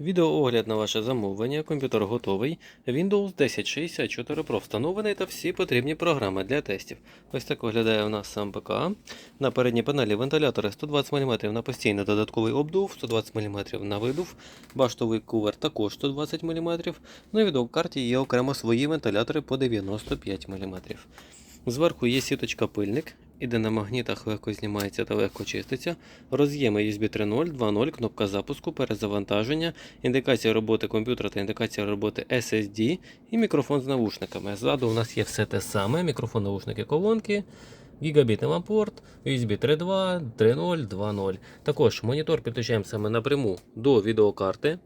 Відеоогляд на ваше замовлення. Комп'ютер готовий. Windows 1064 Pro встановлений та всі потрібні програми для тестів. Ось так виглядає у нас сам ПК. На передній панелі вентилятори 120 мм на постійний додатковий обдув, 120 мм на видув, баштовий кувер також 120 мм. Ну і від є окремо свої вентилятори по 95 мм. Зверху є сіточка пильник, іде на магнітах, легко знімається та легко чиститься. Роз'єми USB 3.0, 2.0, кнопка запуску, перезавантаження, індикація роботи комп'ютера та індикація роботи SSD і мікрофон з навушниками. Ззаду у нас є все те саме: мікрофон, навушники, колонки. Гігабітний лампорт, USB 3.2, 3.0, 2.0. Також монітор підключаємо саме напряму до відеокарти.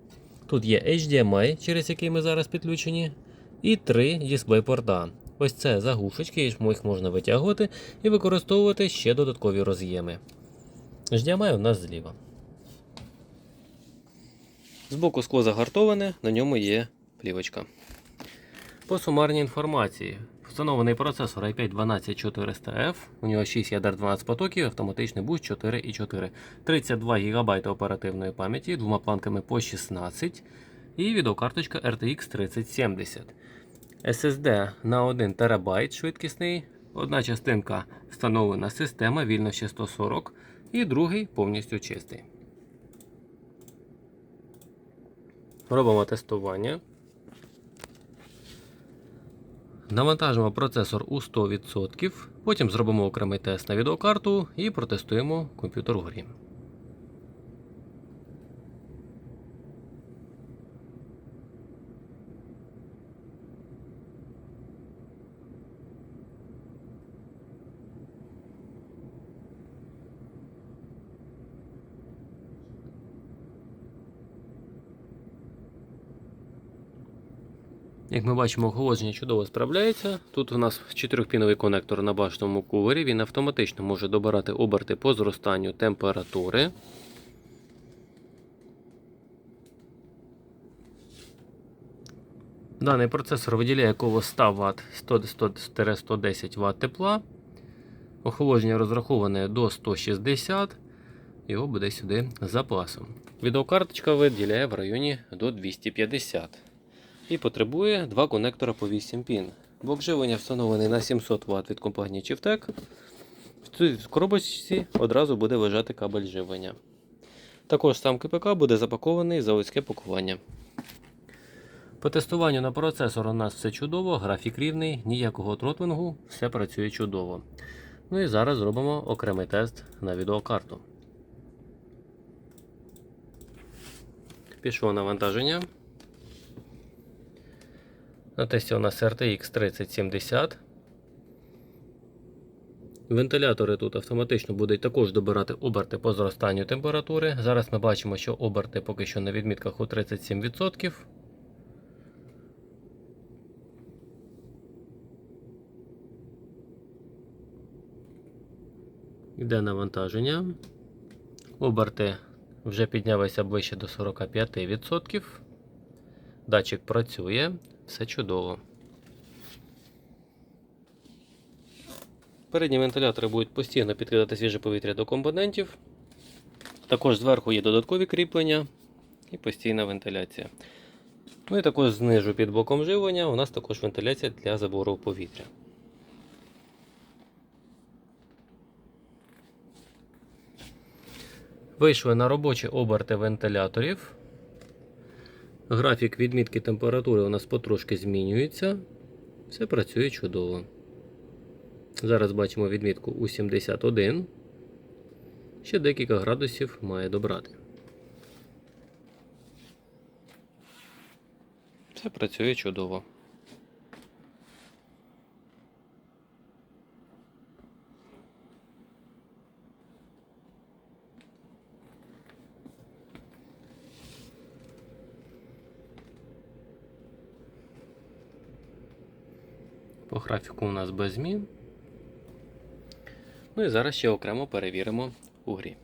Тут є HDMI, через який ми зараз підключені, і три дисплей-порта. Ось це заглушечки, їх можна витягувати і використовувати ще додаткові роз'єми. HDMI у нас зліва. Збоку скло загартоване, на ньому є плівочка. По сумарній інформації. Встановлений процесор i5 12400F, у нього 6 ядер 12 потоків, автоматичний буст 4,4, 32 ГБ оперативної пам'яті, двома планками по 16 і відеокарточка RTX 3070. SSD на 1 ТБ швидкісний, одна частинка встановлена система, вільно ще 140, і другий повністю чистий. Робимо тестування. Навантажимо процесор у 100%, потім зробимо окремий тест на відеокарту і протестуємо комп'ютер у грі. Як ми бачимо, охолодження чудово справляється. Тут у нас 4-піновий конектор на баштовому кувері. Він автоматично може добирати оберти по зростанню температури. Даний процесор виділяє коло 100 Вт 100-110 Вт тепла. Охолодження розраховане до 160 Його буде сюди запасом. Відеокарточка виділяє в районі до 250 і потребує два конектора по 8 пін. Блок живлення встановлений на 700 Вт від компанії Chivtec. В цій коробочці одразу буде лежати кабель живлення. Також сам КПК буде запакований заводське пакування. По тестуванню на процесор у нас все чудово, графік рівний, ніякого тротлингу, все працює чудово. Ну і зараз зробимо окремий тест на відеокарту. Пішло навантаження. На тесті у нас RTX 3070. Вентилятори тут автоматично будуть також добирати оберти по зростанню температури. Зараз ми бачимо, що оберти поки що на відмітках у 37%. Йде навантаження. Оберти вже піднялися ближче до 45%. Датчик працює, все чудово. Передні вентилятори будуть постійно підкидати свіже повітря до компонентів. Також зверху є додаткові кріплення і постійна вентиляція. Ну і також знизу під боком живлення у нас також вентиляція для забору повітря. Вийшли на робочі оберти вентиляторів. Графік відмітки температури у нас потрошки змінюється. Все працює чудово. Зараз бачимо відмітку у 71. Ще декілька градусів має добрати. Все працює чудово. По графіку у нас без змін. Ну і зараз ще окремо перевіримо у грі.